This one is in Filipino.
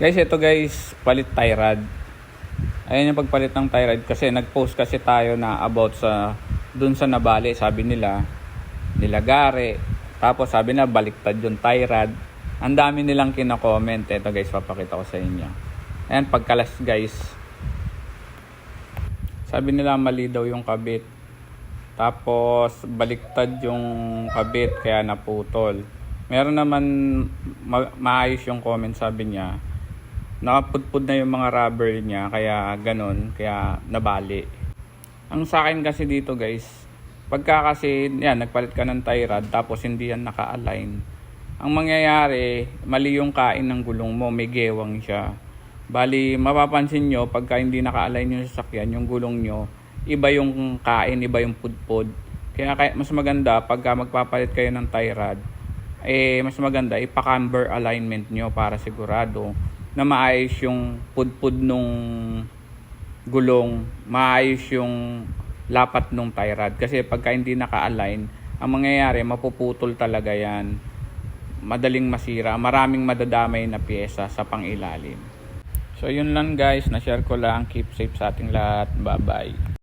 Guys, ito guys, palit tie rod. Ayan yung pagpalit ng tie rod kasi nag-post kasi tayo na about sa dun sa nabali, sabi nila nilagare. Tapos sabi na baliktad yung tie rod. Ang dami nilang kina-comment. Ito guys, papakita ko sa inyo. Ayan, pagkalas guys. Sabi nila mali daw yung kabit. Tapos baliktad yung kabit kaya naputol. Meron naman ma- maayos yung comment sabi niya. Nakapudpud na yung mga rubber niya kaya ganun, kaya nabali. Ang sa akin kasi dito guys, pagka kasi yan, nagpalit ka ng tie rod tapos hindi yan naka-align. Ang mangyayari, mali yung kain ng gulong mo, may gewang siya. Bali, mapapansin nyo, pagka hindi naka-align yung sasakyan, yung gulong nyo, iba yung kain, iba yung pudpud. Kaya, kaya mas maganda, pagka magpapalit kayo ng tie rod, eh, mas maganda, ipa-camber alignment nyo para sigurado na maayos yung pudpud nung gulong, maayos yung lapat nung tie rod. Kasi pagka hindi naka-align, ang mangyayari, mapuputol talaga yan. Madaling masira, maraming madadamay na pyesa sa pangilalim. So yun lang guys, na-share ko lang. Keep safe sa ating lahat. Bye-bye.